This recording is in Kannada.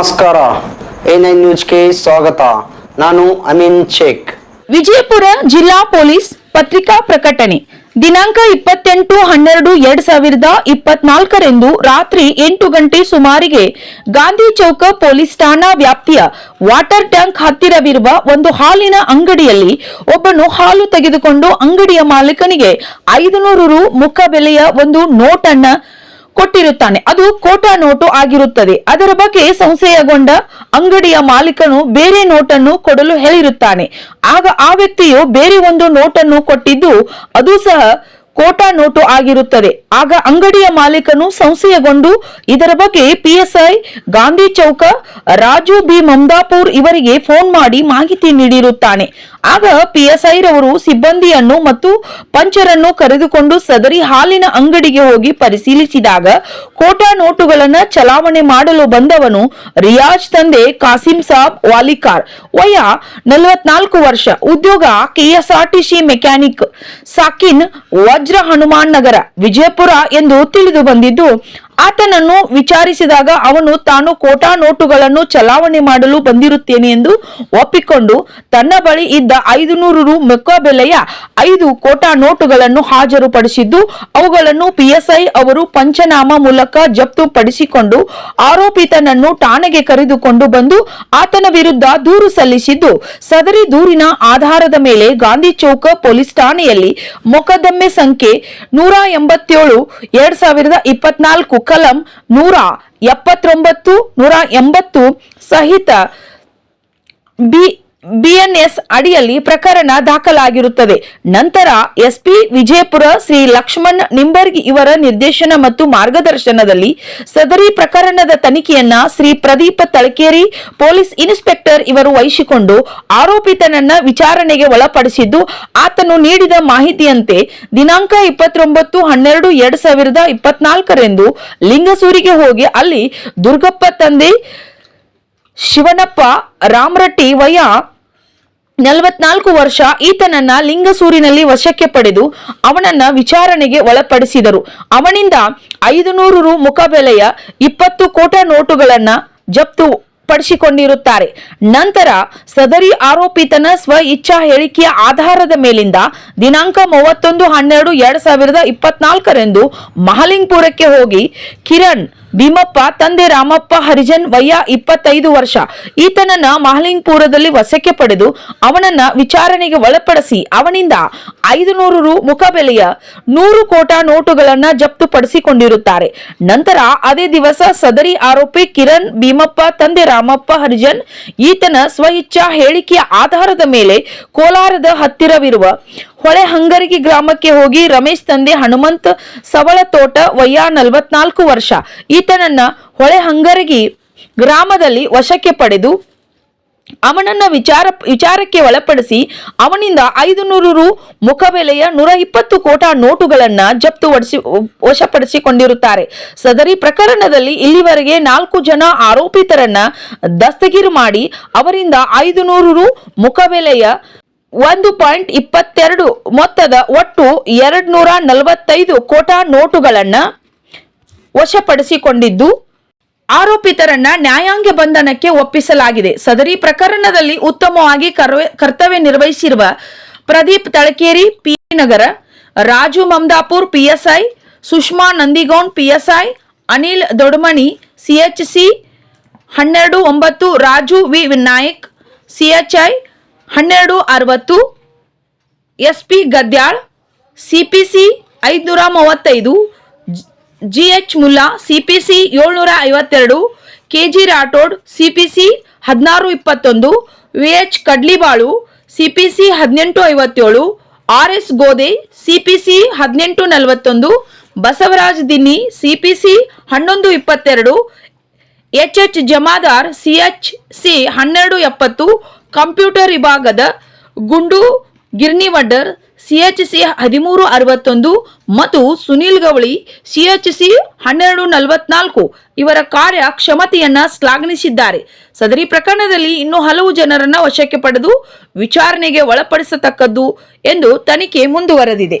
ನಮಸ್ಕಾರ. ಎ ನೈನ್ ನ್ಯೂಸ್ಗೆ ಸ್ವಾಗತ. ನಾನು ಅಮೀನ್ ಶೇಖ್. ವಿಜಯಪುರ ಜಿಲ್ಲಾ ಪೊಲೀಸ್ ಪತ್ರಿಕಾ ಪ್ರಕಟಣೆ. ದಿನಾಂಕ ಇಪ್ಪತ್ತೆಂಟು ಹನ್ನೆರಡು ಎರಡ್ ಸಾವಿರದ ಇಪ್ಪತ್ನಾಲ್ಕರಂದು ರಾತ್ರಿ ಎಂಟು ಗಂಟೆ ಸುಮಾರಿಗೆ ಗಾಂಧಿ ಚೌಕ ಪೊಲೀಸ್ ಠಾಣಾ ವ್ಯಾಪ್ತಿಯ ವಾಟರ್ ಟ್ಯಾಂಕ್ ಹತ್ತಿರವಿರುವ ಒಂದು ಹಾಲಿನ ಅಂಗಡಿಯಲ್ಲಿ ಒಬ್ಬನು ಹಾಲು ತೆಗೆದುಕೊಂಡು ಅಂಗಡಿಯ ಮಾಲೀಕನಿಗೆ ಐದುನೂರು ರು ಮುಖ ಬೆಲೆಯ ಒಂದು ನೋಟನ್ನ ಕೊಟ್ಟಿರುತ್ತಾನೆ. ಅದು ಕೋಟಾ ನೋಟು ಆಗಿರುತ್ತದೆ. ಅದರ ಬಗ್ಗೆ ಸಂಶಯಗೊಂಡ ಅಂಗಡಿಯ ಮಾಲೀಕನು ಬೇರೆ ನೋಟನ್ನು ಕೊಡಲು ಹೇಳಿರುತ್ತಾನೆ. ಆಗ ಆ ವ್ಯಕ್ತಿಯು ಬೇರೆ ಒಂದು ನೋಟನ್ನು ಕೊಟ್ಟಿದ್ದು, ಅದು ಸಹ ಕೋಟಾ ನೋಟು ಆಗಿರುತ್ತದೆ. ಆಗ ಅಂಗಡಿಯ ಮಾಲೀಕನು ಸಂಶಯಗೊಂಡು, ಇದರ ಬಗ್ಗೆ ಪಿಎಸ್ಐ, ಗಾಂಧಿ ಚೌಕ, ರಾಜು ಬಿ ಮಮದಾಪುರ್ ಇವರಿಗೆ ಫೋನ್ ಮಾಡಿ ಮಾಹಿತಿ ನೀಡಿರುತ್ತಾನೆ. ಆಗ ಪಿಎಸ್ಐ ರವರು ಸಿಬ್ಬಂದಿಯನ್ನು ಮತ್ತು ಪಂಚರನ್ನು ಕರೆದುಕೊಂಡು ಸದರಿ ಹಾಲಿನ ಅಂಗಡಿಗೆ ಹೋಗಿ ಪರಿಶೀಲಿಸಿದಾಗ, ಕೋಟಾ ನೋಟುಗಳನ್ನು ಚಲಾವಣೆ ಮಾಡಲು ಬಂದವನು ರಿಯಾಜ್ ತಂದೆ ಕಾಸಿಂ ಸಾಬ್ ವಾಲಿಕಾರ್. ವಯ ನಲವತ್ನಾಲ್ಕು ವರ್ಷ. ಉದ್ಯೋಗ ಕೆಎಸ್ಆರ್ಟಿಸಿ ಮೆಕ್ಯಾನಿಕ್. ಸಾಕಿನ್ ವಜ್ರ ಹನುಮಾನ್ ನಗರ ವಿಜಯಪುರ ಎಂದು ತಿಳಿದು ಬಂದಿದ್ದು ಆತನನ್ನು ವಿಚಾರಿಸಿದಾಗ ಅವನು, ತಾನು ಕೋಟಾ ನೋಟುಗಳನ್ನು ಚಲಾವಣೆ ಮಾಡಲು ಬಂದಿರುತ್ತೇನೆ ಎಂದು ಒಪ್ಪಿಕೊಂಡು ತನ್ನ ಬಳಿ ಇದ್ದ ಐದು ನೂರು ರು ಬೆಲೆಯ ಐದು ಕೋಟಾ ನೋಟುಗಳನ್ನು ಹಾಜರುಪಡಿಸಿದ್ದು, ಅವುಗಳನ್ನು ಪಿಎಸ್ಐ ಅವರು ಪಂಚನಾಮ ಮೂಲಕ ಜಪ್ತು ಪಡಿಸಿಕೊಂಡು ಆರೋಪಿತನನ್ನು ಠಾಣೆಗೆ ಕರೆದುಕೊಂಡು ಬಂದು ಆತನ ವಿರುದ್ಧ ದೂರು ಸಲ್ಲಿಸಿದ್ದು, ಸದರಿ ದೂರಿನ ಆಧಾರದ ಮೇಲೆ ಗಾಂಧಿ ಚೌಕ ಪೊಲೀಸ್ ಠಾಣೆಯಲ್ಲಿ ಮೊಕದ್ದಮೆ ಸಂಖ್ಯೆ ನೂರ ಎಂಬತ್ತೇಳು, ಎರಡ್ ಸಾವಿರದ ಇಪ್ಪತ್ನಾಲ್ಕು ಕಲಂ ನೂರ ಎಪ್ಪತ್ತೊಂಬತ್ತು ನೂರ ಎಂಬತ್ತು ಸಹಿತ ಬಿ ಬಿಎನ್ಎಸ್ ಅಡಿಯಲ್ಲಿ ಪ್ರಕರಣ ದಾಖಲಾಗಿರುತ್ತದೆ. ನಂತರ ಎಸ್ಪಿ ವಿಜಯಪುರ ಶ್ರೀ ಲಕ್ಷ್ಮಣ್ ನಿಂಬರ್ಗಿ ಇವರ ನಿರ್ದೇಶನ ಮತ್ತು ಮಾರ್ಗದರ್ಶನದಲ್ಲಿ ಸದರಿ ಪ್ರಕರಣದ ತನಿಖೆಯನ್ನ ಶ್ರೀ ಪ್ರದೀಪ ತಳಕೇರಿ ಪೊಲೀಸ್ ಇನ್ಸ್ಪೆಕ್ಟರ್ ಇವರು ವಹಿಸಿಕೊಂಡು ಆರೋಪಿತನನ್ನ ವಿಚಾರಣೆಗೆ ಒಳಪಡಿಸಿದ್ದು, ಆತನು ನೀಡಿದ ಮಾಹಿತಿಯಂತೆ ದಿನಾಂಕ ಇಪ್ಪತ್ತೊಂಬತ್ತು ಹನ್ನೆರಡು ಎರಡ್ ಸಾವಿರದ ಇಪ್ಪತ್ನಾಲ್ಕರಂದು ಲಿಂಗಸೂರಿಗೆ ಹೋಗಿ ಅಲ್ಲಿ ದುರ್ಗಪ್ಪ ತಂದೆ ಶಿವನಪ್ಪ ರಾಮರಟ್ಟಿ ವಯ ನಲವತ್ನಾಲ್ಕು ವರ್ಷ ಈತನನ್ನ ಲಿಂಗಸೂರಿನಲ್ಲಿ ವಶಕ್ಕೆ ಪಡೆದು ಅವನನ್ನ ವಿಚಾರಣೆಗೆ ಒಳಪಡಿಸಿದರು. ಅವನಿಂದ ಐದು ನೂರು ರು ಮುಖಬೆಲೆಯ ಇಪ್ಪತ್ತು ಕೋಟ ನೋಟುಗಳನ್ನ ಜಪ್ತು ಪಡಿಸಿಕೊಂಡಿರುತ್ತಾರೆ. ನಂತರ ಸದರಿ ಆರೋಪಿತನ ಸ್ವ ಇಚ್ಛಾ ಹೇಳಿಕೆಯ ಆಧಾರದ ಮೇಲಿಂದ ದಿನಾಂಕ ಮೂವತ್ತೊಂದು ಹನ್ನೆರಡು ಎರಡ್ ಸಾವಿರದ ಇಪ್ಪತ್ನಾಲ್ಕರಂದು ಮಹಲಿಂಗ್ಪುರಕ್ಕೆ ಹೋಗಿ ಕಿರಣ್ ಭೀಮಪ್ಪ ತಂದೆ ರಾಮಪ್ಪ ಹರಿಜನ್ ವಯ್ಯ ಇಪ್ಪತ್ತೈದು ವರ್ಷ. ಈತನನ್ನ ಮಹಲಿಂಗ್ಪುರದಲ್ಲಿ ವಶಕ್ಕೆ ಪಡೆದು ಅವನನ್ನ ವಿಚಾರಣೆಗೆ ಒಳಪಡಿಸಿ ಅವನಿಂದ ಐದು ನೂರು ರು ಮುಖಬೆಲೆಯ ನೂರು ಕೋಟ ನೋಟುಗಳನ್ನ ಜಪ್ತುಪಡಿಸಿಕೊಂಡಿರುತ್ತಾರೆ. ನಂತರ ಅದೇ ದಿವಸ ಸದರಿ ಆರೋಪಿ ಕಿರಣ್ ಭೀಮಪ್ಪ ತಂದೆ ರಾಮಪ್ಪ ಹರಿಜನ್ ಈತನ ಸ್ವ ಇಚ್ಛಾ ಹೇಳಿಕೆಯ ಆಧಾರದ ಮೇಲೆ ಕೋಲಾರದ ಹತ್ತಿರವಿರುವ ಹೊಳೆ ಹಂಗರಿಗಿ ಗ್ರಾಮಕ್ಕೆ ಹೋಗಿ ರಮೇಶ್ ತಂದೆ ಹನುಮಂತ್ ಸವಳ ತೋಟ ವಯ್ಯ ನಲವತ್ನಾಲ್ಕು ವರ್ಷ. ಈತನನ್ನ ಹೊಳೆ ಹಂಗರಿಗಿ ಗ್ರಾಮದಲ್ಲಿ ವಶಕ್ಕೆ ಪಡೆದು ಅವನನ್ನ ವಿಚಾರ, ವಿಚಾರಕ್ಕೆ ಒಳಪಡಿಸಿ ಅವನಿಂದ ಐದು ನೂರು ರು ಮುಖಬೆಲೆಯ ನೂರ ಇಪ್ಪತ್ತು ಕೋಟ ನೋಟುಗಳನ್ನ ಜಪ್ತು ಒಡಿಸಿ, ವಶಪಡಿಸಿಕೊಂಡಿರುತ್ತಾರೆ. ಸದರಿ ಪ್ರಕರಣದಲ್ಲಿ ಇಲ್ಲಿವರೆಗೆ ನಾಲ್ಕು ಜನ ಆರೋಪಿತರನ್ನ ದಸ್ತಗಿರು ಮಾಡಿ ಅವರಿಂದ ಐದು ನೂರು ರು ಮುಖಬೆಲೆಯ ಒಂದು ಪಾಯಿಂಟ್ ಇಪ್ಪತ್ತೆರಡು ಮೊತ್ತದ ಒಟ್ಟು ಎರಡ್ ನೂರ ನಲವತ್ತೈದು ಕೋಟ ನೋಟುಗಳನ್ನ ವಶಪಡಿಸಿಕೊಂಡಿದ್ದು, ಆರೋಪಿತರನ್ನ ನ್ಯಾಯಾಂಗ ಬಂಧನಕ್ಕೆ ಒಪ್ಪಿಸಲಾಗಿದೆ. ಸದರಿ ಪ್ರಕರಣದಲ್ಲಿ ಉತ್ತಮವಾಗಿ ಕರ್ತವ್ಯ ನಿರ್ವಹಿಸಿರುವ ಪ್ರದೀಪ್ ತಳಕೇರಿ, ಪಿ. ನಗರ, Raju Mamadapur PSI Sushma Nandigound PSI Anil Dodmani CHC ಹನ್ನೆರಡು ಒಂಬತ್ತು, ರಾಜು ವಿ. ನಾಯಕ್ ಸಿಎಚ್ಐ ಹನ್ನೆರಡು ಅರವತ್ತು, SP Gadyal C P C ಐದುನೂರ ಮೂವತ್ತೈದು G H Mulla C P C ಏಳ್ನೂರ ಐವತ್ತೆರಡು ಕೆ ಜಿ ರಾಠೋಡ್ ಸಿ ಹದಿನಾರು ಇಪ್ಪತ್ತೊಂದು V H Kadlibal C P C ಹದಿನೆಂಟು ಐವತ್ತೇಳು R S Gode C P C ಹದಿನೆಂಟು ನಲವತ್ತೊಂದು, Basavaraj Dinni C P C ಹನ್ನೊಂದು ಇಪ್ಪತ್ತೆರಡು, H H Jamadar, C H C ಹನ್ನೆರಡು ಎಪ್ಪತ್ತು ಕಂಪ್ಯೂಟರ್ ವಿಭಾಗದ ಗುಂಡು ಗಿರ್ನಿವಡ್ಡರ್ ಸಿಎಚ್ ಸಿ ಹದಿಮೂರು ಅರವತ್ತೊಂದು ಮತ್ತು ಸುನೀಲ್ ಗವಳಿ ಸಿ ಹನ್ನೆರಡು ನಲವತ್ನಾಲ್ಕು ಇವರ ಕಾರ್ಯ ಕ್ಷಮತೆಯನ್ನ ಶ್ಲಾಘಿಸಿದ್ದಾರೆ. ಸದರಿ ಪ್ರಕರಣದಲ್ಲಿ ಇನ್ನೂ ಹಲವು ಜನರನ್ನ ವಶಕ್ಕೆ ಪಡೆದು ವಿಚಾರಣೆಗೆ ಒಳಪಡಿಸತಕ್ಕದ್ದು ಎಂದು ತನಿಖೆ ಮುಂದುವರೆದಿದೆ.